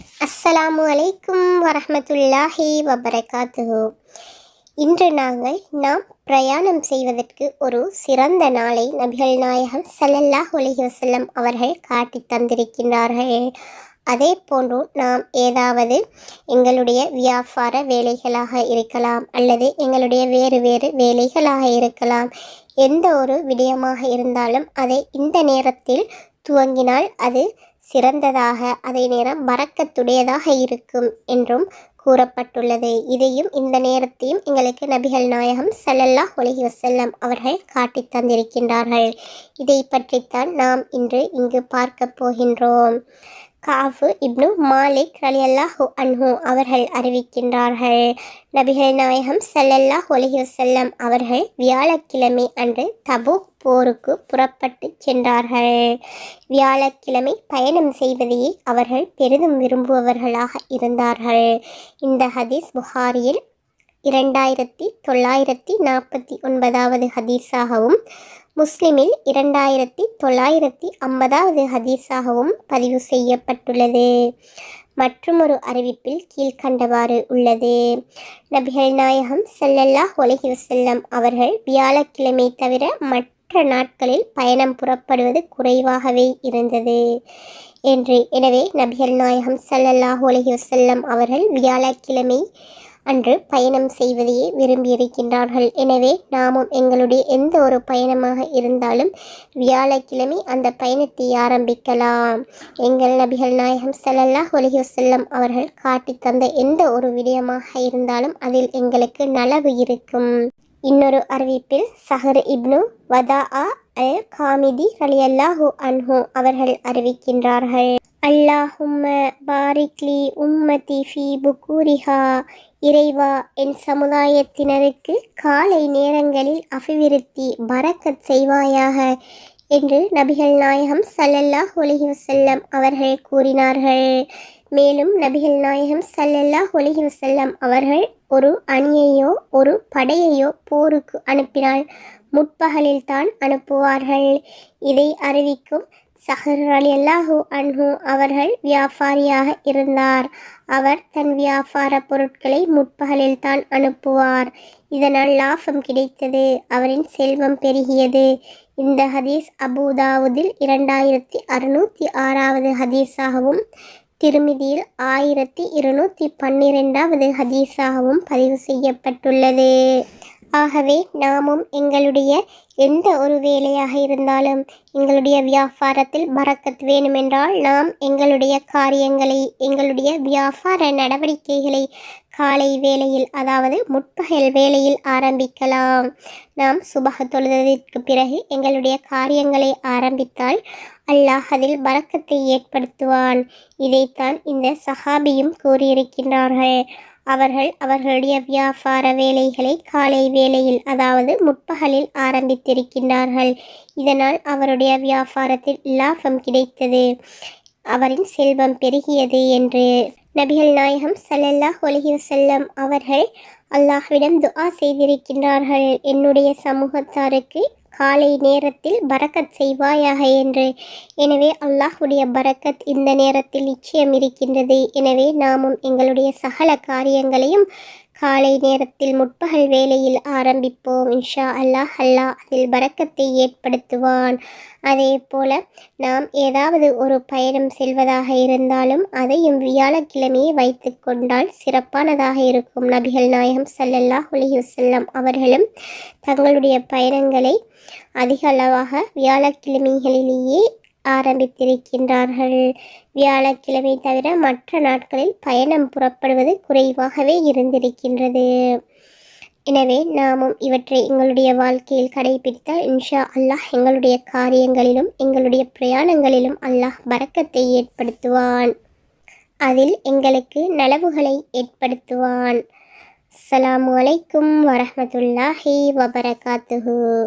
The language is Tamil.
அஸ்ஸலாமு அலைக்கும் வரமத்துல்லாஹி வபரகாத்துஹு. இன்று நாங்கள் நாம் பிரயாணம் செய்வதற்கு ஒரு சிறந்த நாளை நபிகள் நாயகம் சல்லல்லாஹ் அலைஹி அவர்கள் காட்டித் தந்திருக்கின்றார்கள். அதே போன்று நாம் ஏதாவது எங்களுடைய வியாபார வேலைகளாக இருக்கலாம் அல்லது எங்களுடைய வேறு வேறு வேலைகளாக இருக்கலாம். எந்த ஒரு விடயமாக இருந்தாலும் அதை இந்த நேரத்தில் துவங்கினால் அது சிறந்ததாக அதே நேரம் வரக்கத்துடையதாக இருக்கும் என்றும் கூறப்பட்டுள்ளது. இதையும் இந்த நேரத்தையும் எங்களுக்கு நபிகள் நாயகம் ஸல்லல்லாஹு ஒலகி வசல்லம் அவர்கள் காட்டித் தந்திருக்கின்றார்கள். இதை பற்றித்தான் நாம் இன்று இங்கு பார்க்க போகின்றோம். காஃபு இப்னு மாலிக் ரலியல்லாஹு அன்ஹு அவர்கள் அறிவிக்கின்றார்கள். நபிகள் நாயகம் ஸல்லல்லாஹு அலைஹி வஸல்லம் அவர்கள் வியாழக்கிழமை அன்று தபூக் போருக்கு புறப்பட்டு சென்றார்கள். வியாழக்கிழமை பயணம் செய்வதையே அவர்கள் பெரிதும் விரும்புபவர்களாக இருந்தார்கள். இந்த ஹதீஸ் புகாரியில் இரண்டாயிரத்தி தொள்ளாயிரத்தி நாற்பத்தி ஒன்பதாவது ஹதீஸாகவும் முஸ்லிமில் இரண்டாயிரத்தி தொள்ளாயிரத்தி ஐம்பதாவது ஹதீஸாகவும் பதிவு செய்யப்பட்டுள்ளது. மற்றுமொரு அறிவிப்பில் கீழ்கண்டவாறு உள்ளது. நபிகள் நாயகம் செல்லல்லாஹ் அலைஹி செல்லம் அவர்கள் வியாழக்கிழமை தவிர மற்ற நாட்களில் பயணம் புறப்படுவது குறைவாகவே இருந்தது. என்று எனவே நபிகள் நாயகம் செல்லல்லாஹ் அலைஹி செல்லம் அவர்கள் வியாழக்கிழமை அன்று பயணம் செய்வதையே விரும்பியிருக்கின்றார்கள். எனவே நாமும் எங்களுடைய எந்த ஒரு பயணமாக இருந்தாலும் வியாழக்கிழமை அந்த பயணத்தை ஆரம்பிக்கலாம். எங்கள் நபிகள் நாயகம் செல்லல்லா அலைஹி வஸல்லம் அவர்கள் காட்டித் தந்த எந்த ஒரு விடயமாக இருந்தாலும் அதில் எங்களுக்கு நலவு இருக்கும். இன்னொரு அறிவிப்பில் சஹர் இப்னு வதா அல் காமிதி ரலியல்லாஹு அன்ஹு அவர்கள் அறிவிக்கின்றார்கள். அல்லாஹும்ம பாரிக்லி உம்மதி ஃபி புக்கூரிஹா இறைவா என் சமுதாயத்தினருக்கு காலை நேரங்களில் அபிவிருத்தி பரக்கத் செய்வாயாக என்று நபிகள் நாயகம் சல்லல்லாஹ் ஒலிஹி வசல்லம் அவர்கள் கூறினார்கள். மேலும் நபிகள் நாயகம் சல்லல்லாஹ் ஒலிஹி வசல்லம் அவர்கள் ஒரு அணியையோ ஒரு படையையோ போருக்கு அனுப்பினால் முற்பகலில் தான் அனுப்புவார்கள். இதை அறிவிக்கும் சஹர் அலி அல்லாஹூ அன்ஹு அவர்கள் வியாபாரியாக இருந்தார். அவர் தன் வியாபார பொருட்களை முற்பகலில் தான் அனுப்புவார். இதனால் லாபம் கிடைத்தது. அவரின் செல்வம் பெருகியது. இந்த ஹதீஸ் அபுதாவுதில் இரண்டாயிரத்தி அறுநூற்றி ஆறாவது ஹதீஸாகவும் திருமிதியில் ஆயிரத்தி இருநூற்றி பன்னிரெண்டாவது ஹதீஸாகவும் பதிவு செய்யப்பட்டுள்ளது. ஆகவே நாமும் எங்களுடைய எந்த ஒரு வேலையாக இருந்தாலும் எங்களுடைய வியாபாரத்தில் பறக்கத் வேணுமென்றால் நாம் எங்களுடைய காரியங்களை எங்களுடைய வியாபார நடவடிக்கைகளை காலை வேளையில் அதாவது முற்பகல் வேளையில் ஆரம்பிக்கலாம். நாம் சுபக தொழுதற்கு பிறகு எங்களுடைய காரியங்களை ஆரம்பித்தால் அல்லாஹ் அதில் பறக்கத்தை ஏற்படுத்துவான். இதைத்தான் இந்த சஹாபியும் கூறியிருக்கின்றார்கள். அவர்கள் அவர்களுடைய வியாபார வேலைகளை காலை வேளையில் அதாவது முற்பகலில் ஆரம்பித்திருக்கின்றார்கள். இதனால் அவருடைய வியாபாரத்தில் லாபம் கிடைத்தது. அவரின் செல்வம் பெருகியது என்று நபிகள் நாயகம் சல்லல்லாஹ் ஒலகி வஸல்லம் அவர்கள் அல்லாஹ்விடம் துஆ செய்திருக்கின்றார்கள். என்னுடைய சமூகத்தாருக்கு காலை நேரத்தில் பரக்கத் செய்வாயாக என்று. எனவே அல்லாஹுடைய பரக்கத் இந்த நேரத்தில் நிச்சயம் இருக்கின்றது. எனவே நாமும் எங்களுடைய சகல காரியங்களையும் காலை நேரத்தில் முற்பகல் வேலையில் ஆரம்பிப்போம். இன்ஷா அல்லாஹ் அல்லாஹ் அதில் பறக்கத்தை ஏற்படுத்துவான். அதே போல நாம் ஏதாவது ஒரு பயணம் செல்வதாக இருந்தாலும் அதையும் வியாழக்கிழமையை வைத்து கொண்டால் சிறப்பானதாக இருக்கும். நபிகள் நாயகம் சல்லல்லாஹ் அலைஹி அவர்களும் தங்களுடைய பயணங்களை அதிக அளவாக வியாழக்கிழமைகளிலேயே ஆரம்பித்திருக்கின்றார்கள். வியாழக்கிழமை தவிர மற்ற நாட்களில் பயணம் புறப்படுவது குறைவாகவே இருந்திருக்கின்றது. எனவே நாமும் இவற்றை எங்களுடைய வாழ்க்கையில் கடைபிடித்தால் இன்ஷா அல்லாஹ் எங்களுடைய காரியங்களிலும் எங்களுடைய பிரயாணங்களிலும் அல்லாஹ் பறக்கத்தை ஏற்படுத்துவான். அதில் எங்களுக்கு நலவுகளை ஏற்படுத்துவான். அஸ்ஸலாமு அலைக்கும் வரமத்துல்லாஹி வபரகாத்துஹு.